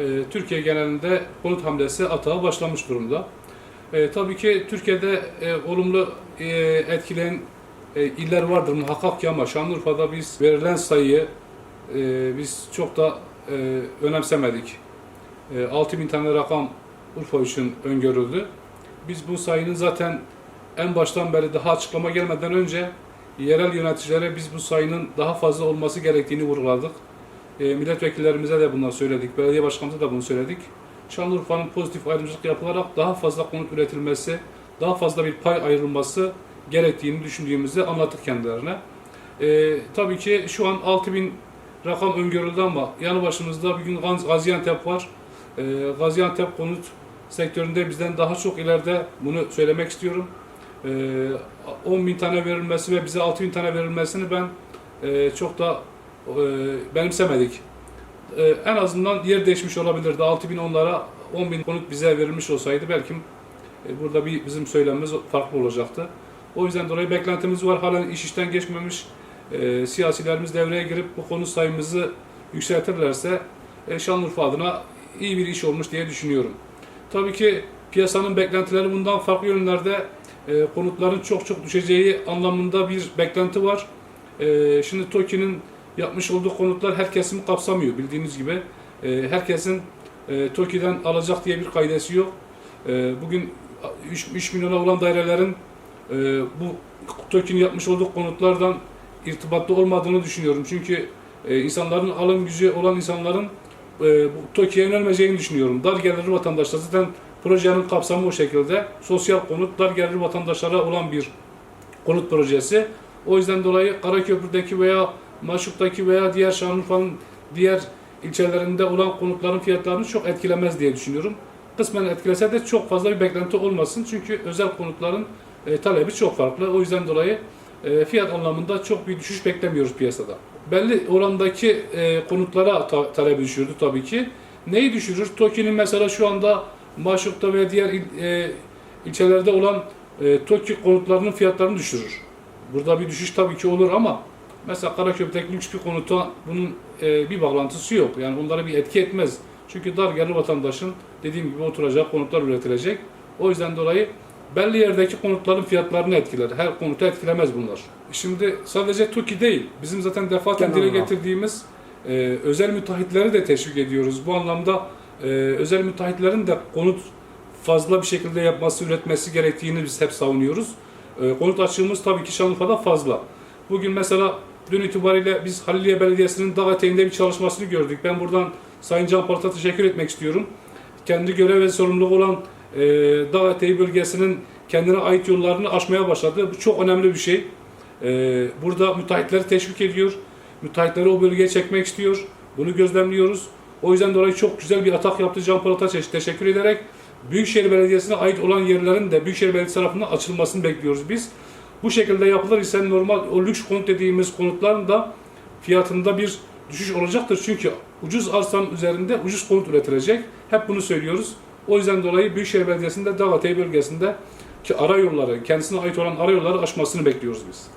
e, Türkiye genelinde konut hamlesi atağa başlamış durumda. E, tabii ki Türkiye'de e, olumlu e, etkileyen e, iller vardır muhakkak ki ama Şanlıurfa'da biz verilen sayıyı e, biz çok da e, önemsemedik. E, 6000 tane rakam Urfa için öngörüldü. Biz bu sayının zaten en baştan beri daha açıklama gelmeden önce yerel yöneticilere biz bu sayının daha fazla olması gerektiğini vurguladık. E, milletvekillerimize de bundan söyledik, belediye başkanımıza da bunu söyledik. Şanlıurfa'nın pozitif ayrımcılık yapılarak daha fazla konut üretilmesi, daha fazla bir pay ayrılması gerektiğini düşündüğümüzü anlattık kendilerine. E, tabii ki şu an 6000 rakam öngörüldü ama yanı başımızda bir gün Gaz- Gaziantep var. E, Gaziantep konut sektöründe bizden daha çok ileride bunu söylemek istiyorum. E, 10 bin tane verilmesi ve bize 6 bin tane verilmesini ben e, çok da e, benimsemedik. E, en azından yer değişmiş olabilirdi. 6 bin onlara 10 bin konut bize verilmiş olsaydı belki e, burada bir bizim söylemimiz farklı olacaktı. O yüzden dolayı beklentimiz var. Halen iş işten geçmemiş e, siyasilerimiz devreye girip bu konut sayımızı yükseltirlerse e, Şanlıurfa adına iyi bir iş olmuş diye düşünüyorum. Tabii ki piyasanın beklentileri bundan farklı yönlerde e, konutların çok çok düşeceği anlamında bir beklenti var. E, şimdi TOKİ'nin yapmış olduğu konutlar her kesimi kapsamıyor bildiğiniz gibi. E, herkesin e, TOKİ'den alacak diye bir kaidesi yok. E, bugün 3, 3 milyona olan dairelerin e, bu TOKİ'nin yapmış olduğu konutlardan irtibatlı olmadığını düşünüyorum. Çünkü e, insanların alım gücü olan insanların e, TOKİ'ye yönelmeyeceğini düşünüyorum. Dar gelirli vatandaşlar zaten projenin kapsamı o şekilde. Sosyal konut, dar gelirli vatandaşlara olan bir konut projesi. O yüzden dolayı Karaköprü'deki veya Maşuk'taki veya diğer Şanlıurfa'nın diğer ilçelerinde olan konutların fiyatlarını çok etkilemez diye düşünüyorum. Kısmen etkilese de çok fazla bir beklenti olmasın. Çünkü özel konutların e, talebi çok farklı. O yüzden dolayı e, fiyat anlamında çok bir düşüş beklemiyoruz piyasada. Belli orandaki e, konutlara ta- talebi düşürdü tabii ki. Neyi düşürür? TOKİ'nin mesela şu anda Maşuk'ta ve diğer il- e, ilçelerde olan e, TOKİ konutlarının fiyatlarını düşürür. Burada bir düşüş tabii ki olur ama mesela Karaköprü'deki lüks bir konuta bunun e, bir bağlantısı yok. Yani onlara bir etki etmez. Çünkü dar gelirli vatandaşın dediğim gibi oturacak konutlar üretilecek. O yüzden dolayı belli yerdeki konutların fiyatlarını etkiler. Her konutu etkilemez bunlar. Şimdi sadece TOKİ değil, bizim zaten defaten dile getirdiğimiz e, özel müteahhitleri de teşvik ediyoruz. Bu anlamda e, özel müteahhitlerin de konut fazla bir şekilde yapması, üretmesi gerektiğini biz hep savunuyoruz. E, konut açığımız tabii ki Şanlıurfa'da fazla. Bugün mesela dün itibariyle biz Haliliye Belediyesi'nin dağ eteğinde bir çalışmasını gördük. Ben buradan Sayın Can Polat'a teşekkür etmek istiyorum. Kendi görev ve sorumluluğu olan e, dağ eteği bölgesinin kendine ait yollarını aşmaya başladı. Bu çok önemli bir şey. E, burada müteahhitleri teşvik ediyor. Müteahhitleri o bölgeye çekmek istiyor. Bunu gözlemliyoruz. O yüzden dolayı çok güzel bir atak yaptı Can Polat'a teş- teşekkür ederek Büyükşehir Belediyesi'ne ait olan yerlerin de Büyükşehir Belediyesi tarafından açılmasını bekliyoruz biz. Bu şekilde yapılır ise normal o lüks konut dediğimiz konutların da fiyatında bir düşüş olacaktır. Çünkü ucuz arsanın üzerinde ucuz konut üretilecek. Hep bunu söylüyoruz. O yüzden dolayı Büyükşehir Belediyesi'nde Davatay bölgesinde ki ara yolları, kendisine ait olan ara yolları aşmasını bekliyoruz biz.